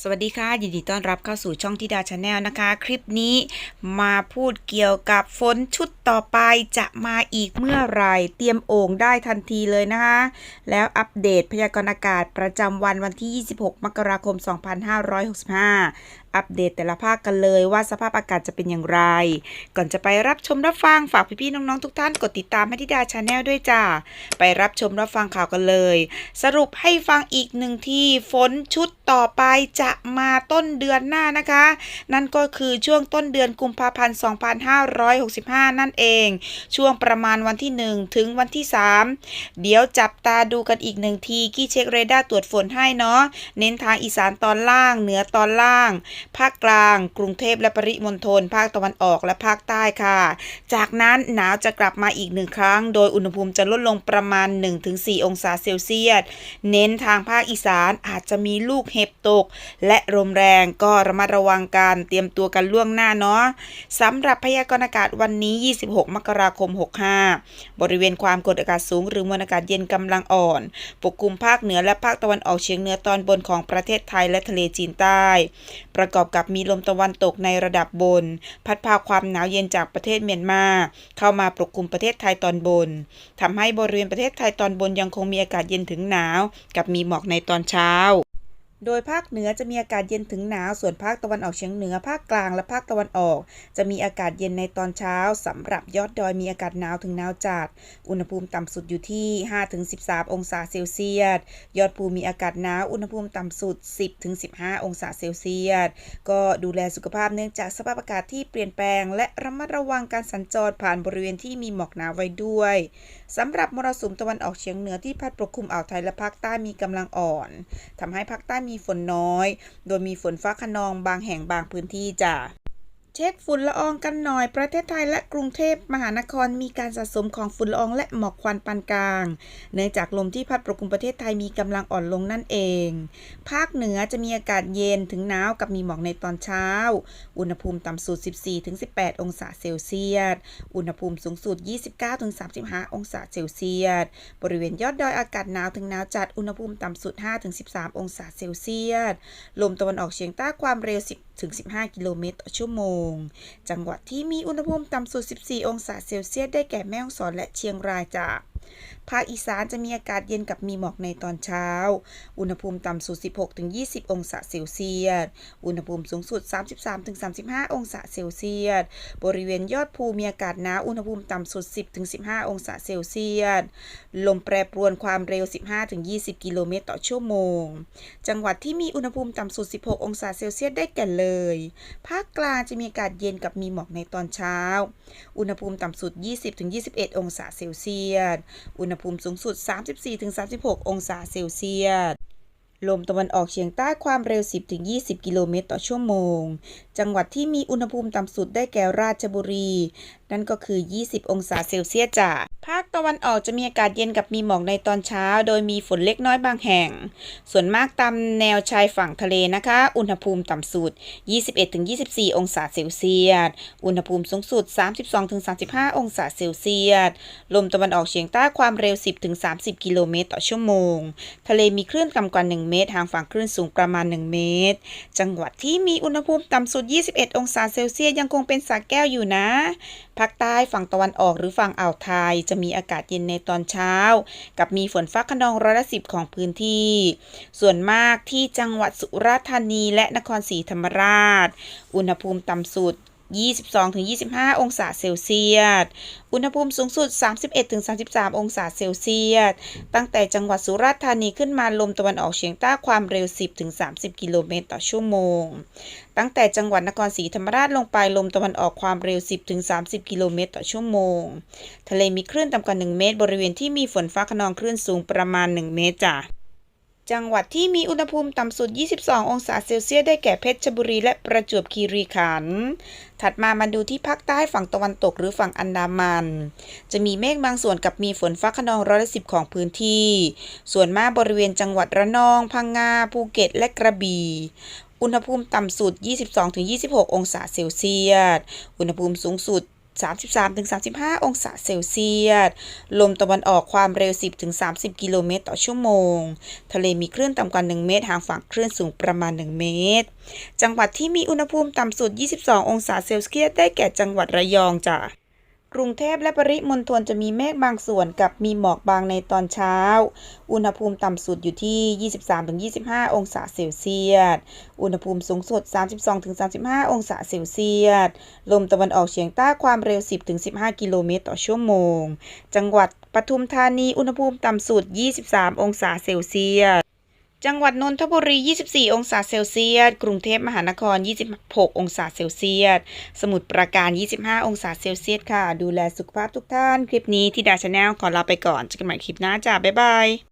สวัสดีค่ะ ยินดีต้อนรับเข้าสู่ช่องทิดาชาแนลนะคะ คลิปนี้มาพูดเกี่ยวกับฝนชุดต่อไปจะมาอีกเมื่อไรเตรียมโอ่งได้ทันทีเลยนะคะ แล้วอัปเดตพยากรณ์อากาศประจำวันวันที่ 26 มกราคม 2565 อัปเดตแต่ละภาคกันเลยว่าสภาพอากาศจะเป็นอย่างไร ก่อนจะไปรับชมรับฟังฝากพี่ๆน้องๆทุกท่านกดติดตามให้ทิดาชาแนลด้วยจ้า ไปรับชมรับฟังข่าวกันเลย สรุปให้ฟังอีกหนึ่งที่ฝนชุดต่อไปจะมาต้นเดือนหน้านะคะ นั่นก็คือช่วงต้นเดือนกุมภาพันธ์ 2565 นั่นเอง ช่วงประมาณวันที่ 1 ถึงวันที่ 3 เดี๋ยวจับตาดูกันอีกหนึ่งทีกี้เช็คเรดาร์ตรวจฝนให้เนาะเน้นทางอีสานตอนล่างเหนือตอนล่างภาคกลาง กรุงเทพและปริมณฑลภาคตะวันออกและภาคใต้ค่ะ จากนั้นหนาวจะกลับมาอีกหนึ่งครั้ง โดยอุณหภูมิจะลดลงประมาณ 1-4 องศาเซลเซียส เน้นทางภาคอีสานอาจจะมีลูกเห็บตก และลมแรงก็ระมัดระวังการเตรียมตัวกันล่วงหน้าเนาะสำหรับพยากรณ์อากาศวันนี้ 26 มกราคม 65 บริเวณความกดอากาศสูง หรือมวลอากาศเย็นกำลังอ่อน ปกคลุมภาคเหนือและภาคตะวันออกเฉียงเหนือตอนบนของประเทศไทยและทะเลจีนใต้ประกอบกับมีลมตะวันตกในระดับบน พัดพาความหนาวเย็นจากประเทศเมียนมา เข้ามาปกคลุมประเทศไทยตอนบนทำให้บริเวณประเทศไทยตอนบนยังคงมีอากาศเย็นถึงหนาว กับมีหมอกในตอนเช้า โดยภาคเหนือจะมีอากาศเย็นถึงหนาว ส่วนภาคตะวันออกเฉียงเหนือ ภาคกลางและภาคตะวันออก จะมีอากาศเย็นในตอนเช้าสำหรับยอดดอยมีอากาศหนาวถึงหนาวจัด อุณหภูมิต่ำสุดอยู่ที่ 5-13 องศาเซลเซียส ยอดภูมีอากาศหนาว อุณหภูมิต่ำสุด 10-15 องศาเซลเซียส ก็ดูแลสุขภาพเนื่องจากสภาพอากาศที่เปลี่ยนแปลง และระมัดระวังการสัญจรผ่านบริเวณที่มีหมอกหนาไว้ด้วยสำหรับมรสุมตะวันออกเฉียงเหนือที่พัดปกคลุมอ่าวไทยและภาคใต้มีกำลังอ่อนทำให้ภาคใต้มีีฝนน้อย โดยมีฝนฟ้าขนองบางแห่งบางพื้นที่จ้ะ เช็คฝุ่นละอองกันหน่อยประเทศไทยและกรุงเทพมหานครมีการสะสมของฝุ่นละอองและหมอกควันปานกลาง เนื่องจากลมที่พัดปกคลุมประเทศไทยมีกำลังอ่อนลงนั่นเอง ภาคเหนือจะมีอากาศเย็นถึงหนาวกับมีหมอกในตอนเช้า อุณหภูมิต่ำสุด 14-18 องศาเซลเซียส อุณหภูมิสูงสุด 29-35 องศาเซลเซียส บริเวณยอดดอยอากาศหนาวถึงหนาวจัด อุณหภูมิต่ำสุด 5-13 องศาเซลเซียส ลมตะวันออกเฉียงใต้ความเร็ว10ถึง 15 กิโลเมตรต่อชั่วโมง จังหวัดที่มีอุณหภูมิต่ำสุด 14 องศาเซลเซียส ได้แก่แม่ฮ่องสอนและเชียงรายจ้ะ ภาคอีสานจะมีอากาศเย็นกับมีหมอกในตอนเช้า อุณหภูมิต่ำสุด 16-20 องศาเซลเซียส อุณหภูมิสูงสุด 33-35 องศาเซลเซียส บริเวณยอดภูมีอากาศหนาว อุณหภูมิต่ำสุด 10-15 องศาเซลเซียส ลมแปรปรวนความเร็ว 15-20 กิโลเมตรต่อชั่วโมง จังหวัดที่มีอุณหภูมิต่ำสุด 16 องศาเซลเซียสได้แก่เลย ภาคกลางจะมีอากาศเย็นกับมีหมอกในตอนเช้า อุณหภูมิต่ำสุด 20-21 องศาเซลเซียส อุณหภูมิสูงสุด 34-36 องศาเซลเซียสลมตะวันออกเฉียงใต้ความเร็ว 10-20 กิโลเมตรต่อชั่วโมง จังหวัดที่มีอุณหภูมิต่ำสุดได้แก่ราชบุรี นั่นก็คือ 20 องศาเซลเซียสจ้ะภาคตะวันออกจะมีอากาศเย็นกับมีหมอกในตอนเช้า โดยมีฝนเล็กน้อยบางแห่ง ส่วนมากตามแนวชายฝั่งทะเลนะคะ อุณหภูมิต่ำสุด 21-24 องศาเซลเซียส อุณหภูมิสูงสุด 32-35 องศาเซลเซียส ลมตะวันออกเฉียงใต้ความเร็ว 10-30 กิโลเมตรต่อชั่วโมง ทะเลมีคลื่นต่ำกว่า 1 เมตรทางฝั่งคลื่นสูงประมาณ 1 เมตร จังหวัดที่มีอุณหภูมิต่ำสุด 21 องศาเซลเซียสยังคงเป็นสระแก้วอยู่นะภาคใต้ฝั่งตะวันออกหรือฝั่งอ่าวไทย จะมีอากาศเย็นในตอนเช้า กับมีฝนฟ้าขนองร้อยละสิบของพื้นที่ ส่วนมากที่จังหวัดสุราษฎร์ธานีและนครศรีธรรมราช อุณหภูมิต่ำสุด 22-25 องศาเซลเซียส อุณหภูมิสูงสุด 31-33 องศาเซลเซียส ตั้งแต่จังหวัดสุราษฎร์ธานีขึ้นมาลมตะวันออกเฉียงใต้ความเร็ว 10-30 กิโลเมตรต่อชั่วโมง ตั้งแต่จังหวัดนครศรีธรรมราชลงไปลมตะวันออกความเร็ว 10-30 กิโลเมตรต่อชั่วโมง ทะเลมีคลื่นต่ำกว่า 1 เมตร บริเวณที่มีฝนฟ้าขนองคลื่นสูงประมาณ 1 เมตรจ้ะ จังหวัดที่มีอุณหภูมิต่ำสุด 22 องศาเซลเซียส ได้แก่เพชรบุรีและประจวบคีรีขันธ์ ถัดมามาดูที่ภาคใต้ฝั่งตะวันตกหรือฝั่งอันดามัน จะมีเมฆบางส่วนกับมีฝนฟ้าขนองร้อยละสิบของพื้นที่ ส่วนมากบริเวณจังหวัดระนอง พังงา ภูเก็ต และกระบี่อุณหภูมิต่ำสุด 22-26 องศาเซลเซียส อุณหภูมิสูงสุด 33-35 องศาเซลเซียส ลมตะวันออกความเร็ว 10-30 กิโลเมตรต่อชั่วโมง ทะเลมีคลื่นต่ำกว่า 1 เมตร ห่างฝั่งคลื่นสูงประมาณ 1 เมตร จังหวัดที่มีอุณหภูมิต่ำสุด 22 องศาเซลเซียส ได้แก่จังหวัดระยองจ้ะ กรุงเทพและปริมณฑลจะมีเมฆบางส่วนกับมีหมอกบางในตอนเช้า อุณหภูมิต่ำสุดอยู่ที่ 23-25 องศาเซลเซียส อุณหภูมิสูงสุด 32-35 องศาเซลเซียส ลมตะวันออกเฉียงใต้ความเร็ว 10-15 กิโลเมตรต่อชั่วโมง จังหวัดปทุมธานี อุณหภูมิต่ำสุด 23 องศาเซลเซียส จังหวัดนนทบุรี 24 องศาเซลเซียส กรุงเทพมหานคร 26 องศาเซลเซียส สมุทรปราการ 25 องศาเซลเซียสค่ะ ดูแลสุขภาพทุกท่าน คลิปนี้ที่ดาชาแนลขอลาไปก่อนเจอกันใหม่คลิปหน้าจ้า บ๊ายบาย